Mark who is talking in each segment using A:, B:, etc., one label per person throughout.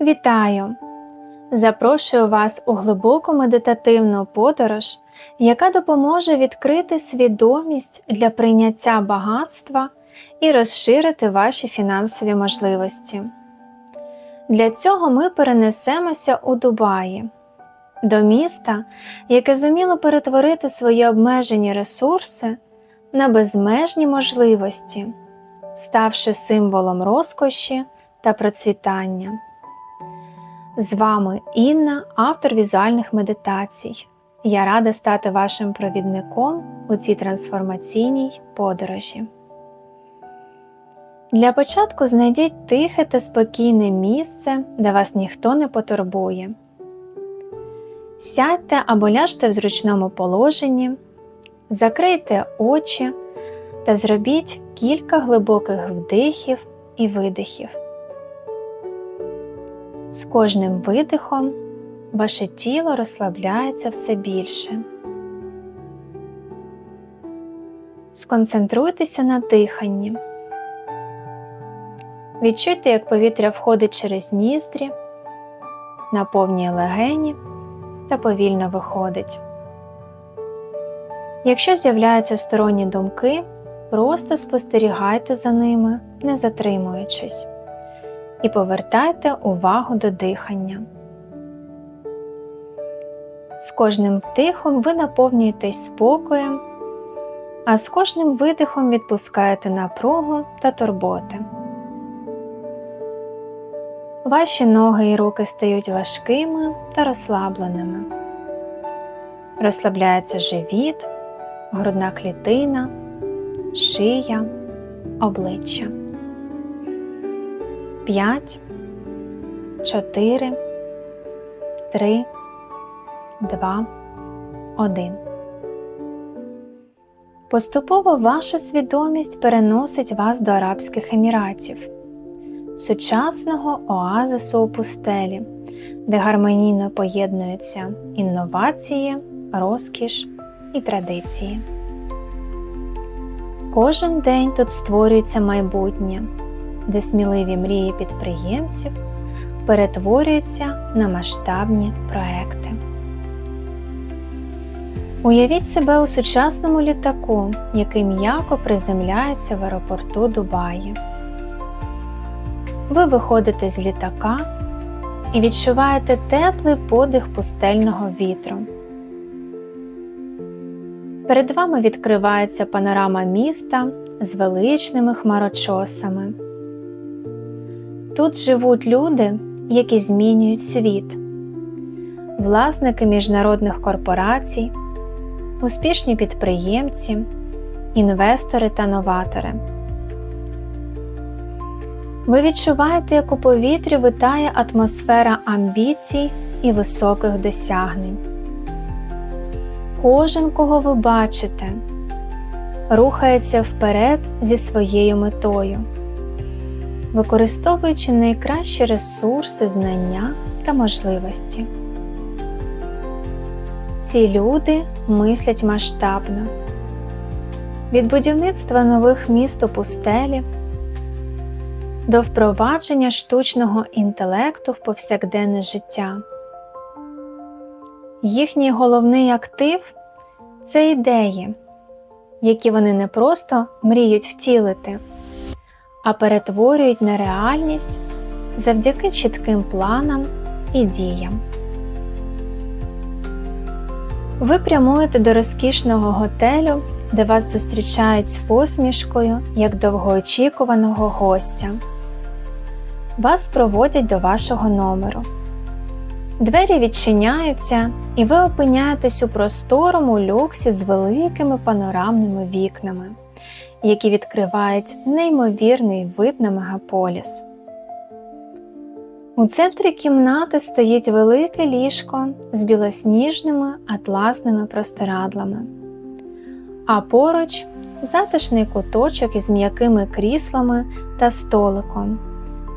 A: Вітаю! Запрошую вас у глибоку медитативну подорож, яка допоможе відкрити свідомість для прийняття багатства і розширити ваші фінансові можливості. Для цього ми перенесемося у Дубаї, до міста, яке зуміло перетворити свої обмежені ресурси на безмежні можливості, ставши символом розкоші та процвітання. З вами Інна, автор візуальних медитацій. Я рада стати вашим провідником у цій трансформаційній подорожі. Для початку знайдіть тихе та спокійне місце, де вас ніхто не потурбує. Сядьте або ляжте в зручному положенні, закрийте очі та зробіть кілька глибоких вдихів і видихів. З кожним видихом ваше тіло розслабляється все більше. Сконцентруйтеся на диханні. Відчуйте, як повітря входить через ніздрі, наповнює легені та повільно виходить. Якщо з'являються сторонні думки, просто спостерігайте за ними, не затримуючись і повертайте увагу до дихання. З кожним вдихом ви наповнюєтесь спокоєм, а з кожним видихом відпускаєте напругу та турботи. Ваші ноги і руки стають важкими та розслабленими. Розслабляється живіт, грудна клітина, шия, обличчя. 5, 4, 3, 2, 1. Поступово ваша свідомість переносить вас до Арабських Еміратів, сучасного оазису у пустелі, де гармонійно поєднуються інновації, розкіш і традиції. Кожен день тут створюється майбутнє де сміливі мрії підприємців перетворюються на масштабні проекти. Уявіть себе у сучасному літаку, який м'яко приземляється в аеропорту Дубаї. Ви виходите з літака і відчуваєте теплий подих пустельного вітру. Перед вами відкривається панорама міста з величними хмарочосами. Тут живуть люди, які змінюють світ, власники міжнародних корпорацій, успішні підприємці, інвестори та новатори. Ви відчуваєте, як у повітрі витає атмосфера амбіцій і високих досягнень. Кожен, кого ви бачите, рухається вперед зі своєю метою використовуючи найкращі ресурси, знання та можливості. Ці люди мислять масштабно від будівництва нових міст у пустелі до впровадження штучного інтелекту в повсякденне життя. Їхній головний актив це ідеї, які вони не просто мріють втілити а перетворюють на реальність завдяки чітким планам і діям. Ви прямуєте до розкішного готелю, де вас зустрічають з посмішкою як довгоочікуваного гостя. Вас проводять до вашого номеру. Двері відчиняються, і ви опиняєтесь у просторому люксі з великими панорамними вікнами які відкривають неймовірний вид на мегаполіс. У центрі кімнати стоїть велике ліжко з білосніжними атласними простирадлами, а поруч затишний куточок із м'якими кріслами та столиком,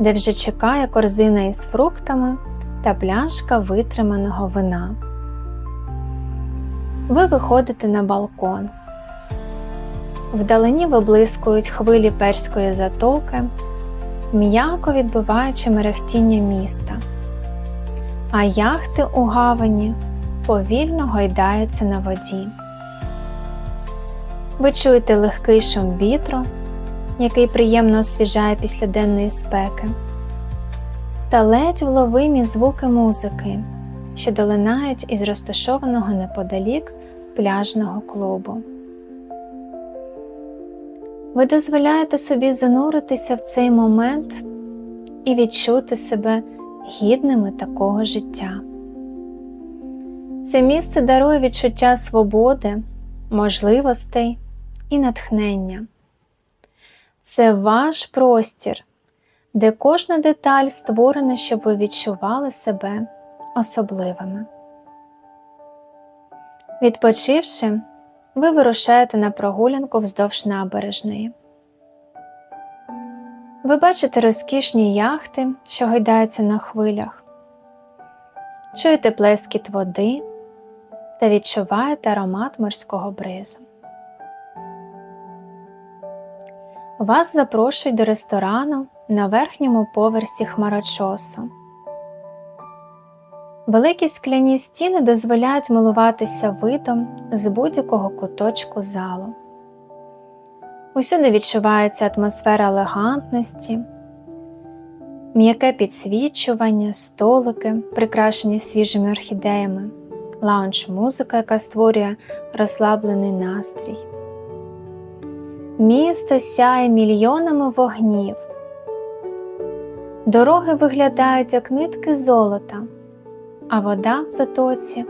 A: де вже чекає корзина із фруктами та пляшка витриманого вина. Ви виходите на балкон. Вдалині виблискують хвилі перської затоки, м'яко відбиваючи мерехтіння міста, а яхти у гавані повільно гойдаються на воді. Ви чуєте легкий шум вітру, який приємно освіжає після денної спеки, та ледь вловимі звуки музики, що долинають із розташованого неподалік пляжного клубу. Ви дозволяєте собі зануритися в цей момент і відчути себе гідними такого життя. Це місце дарує відчуття свободи, можливостей і натхнення. Це ваш простір, де кожна деталь створена, щоб ви відчували себе особливими. Відпочивши, ви вирушаєте на прогулянку вздовж набережної. Ви бачите розкішні яхти, що гойдаються на хвилях, чуєте плескіт води та відчуваєте аромат морського бризу. Вас запрошують до ресторану на верхньому поверсі хмарочосу. Великі скляні стіни дозволяють милуватися видом з будь-якого куточку залу. Усюди відчувається атмосфера елегантності, м'яке підсвічування, столики, прикрашені свіжими орхідеями, лаунж музика, яка створює розслаблений настрій. Місто сяє мільйонами вогнів. Дороги виглядають як нитки золота а вода в затоці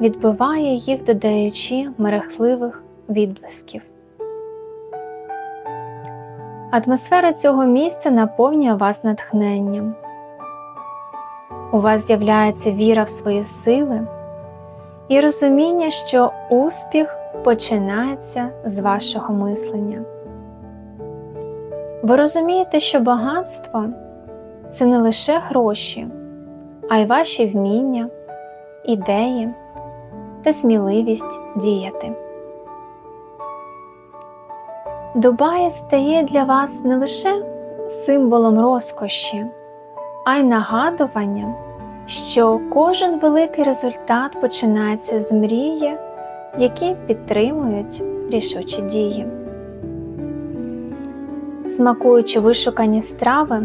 A: відбиває їх, додаючи мерехтливих відблисків. Атмосфера цього місця наповнює вас натхненням. У вас з'являється віра в свої сили і розуміння, що успіх починається з вашого мислення. Ви розумієте, що багатство це не лише гроші а й ваші вміння, ідеї та сміливість діяти. Дубай стає для вас не лише символом розкоші, а й нагадуванням, що кожен великий результат починається з мрії, які підтримують рішучі дії. Смакуючи вишукані страви,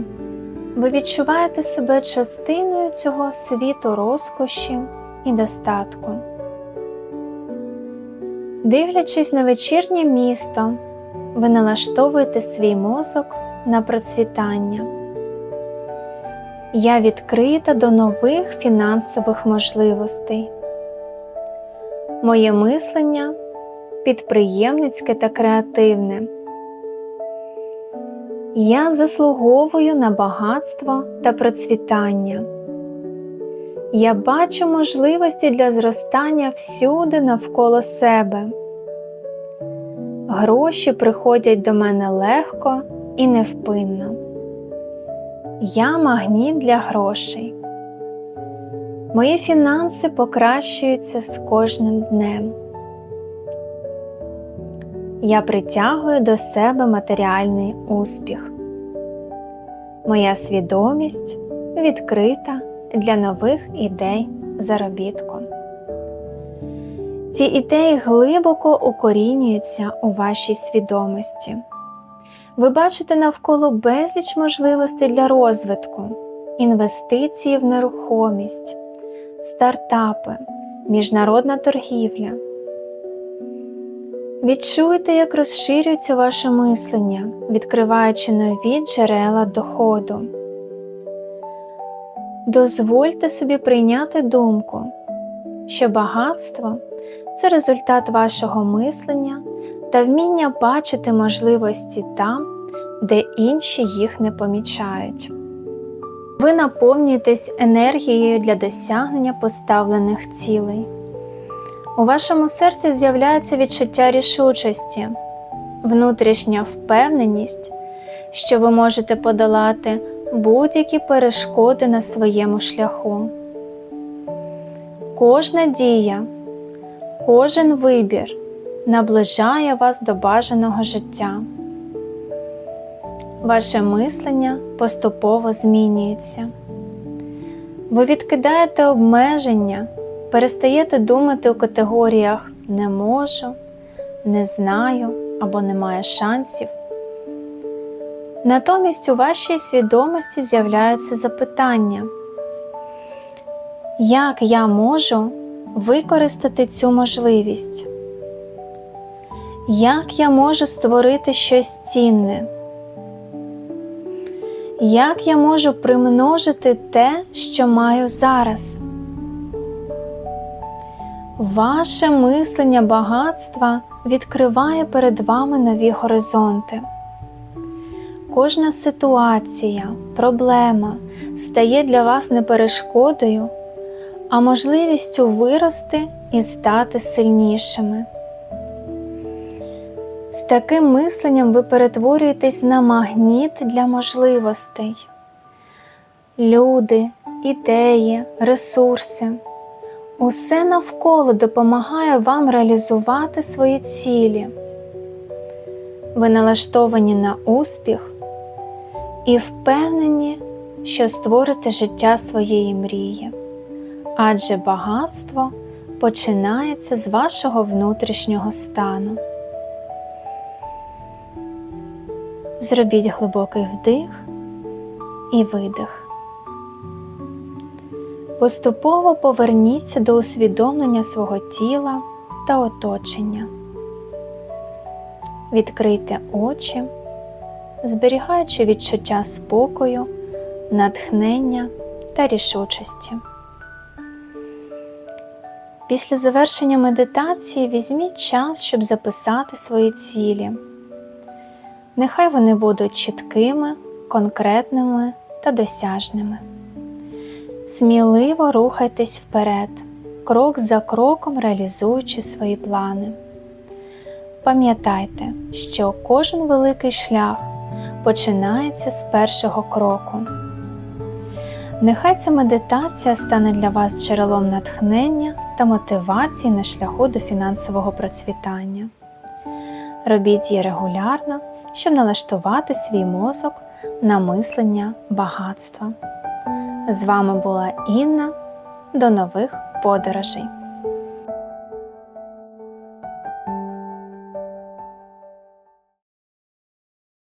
A: ви відчуваєте себе частиною цього світу розкоші і достатку. Дивлячись на вечірнє місто, ви налаштовуєте свій мозок на процвітання. Я відкрита до нових фінансових можливостей. Моє мислення підприємницьке та креативне. Я заслуговую на багатство та процвітання. Я бачу можливості для зростання всюди навколо себе. Гроші приходять до мене легко і невпинно. Я магніт для грошей. Мої фінанси покращуються з кожним днем. Я притягую до себе матеріальний успіх. Моя свідомість відкрита для нових ідей заробітку. Ці ідеї глибоко укорінюються у вашій свідомості. Ви бачите навколо безліч можливостей для розвитку, інвестиції в нерухомість, стартапи, міжнародна торгівля. Відчуйте, як розширюється ваше мислення, відкриваючи нові джерела доходу. Дозвольте собі прийняти думку, що багатство це результат вашого мислення та вміння бачити можливості там, де інші їх не помічають. Ви наповнюєтесь енергією для досягнення поставлених цілей. У вашому серці з'являється відчуття рішучості, внутрішня впевненість, що ви можете подолати будь-які перешкоди на своєму шляху. Кожна дія, кожен вибір наближає вас до бажаного життя. ваше мислення поступово змінюється. Ви відкидаєте обмеження, перестаєте думати у категоріях не можу, не знаю або немає шансів. Натомість у вашій свідомості з'являються запитання, як я можу використати цю можливість? Як я можу створити щось цінне? Як я можу примножити те, що маю зараз? Ваше мислення багатства відкриває перед вами нові горизонти. Кожна ситуація, проблема стає для вас не перешкодою, а можливістю вирости і стати сильнішими. З таким мисленням ви перетворюєтесь на магніт для можливостей. Люди, ідеї, ресурси. Усе навколо допомагає вам реалізувати свої цілі. Ви налаштовані на успіх і впевнені, що створите життя своєї мрії, адже багатство починається з вашого внутрішнього стану. Зробіть глибокий вдих і видих. Поступово поверніться до усвідомлення свого тіла та оточення. Відкрийте очі, зберігаючи відчуття спокою, натхнення та рішучості. Після завершення медитації візьміть час, щоб записати свої цілі. Нехай вони будуть чіткими, конкретними та досяжними. Сміливо рухайтесь вперед, крок за кроком реалізуючи свої плани. Пам'ятайте, що кожен великий шлях починається з першого кроку. Нехай ця медитація стане для вас джерелом натхнення та мотивації на шляху до фінансового процвітання. Робіть її регулярно, щоб налаштувати свій мозок на мислення багатства. З вами була Інна. До нових подорожей!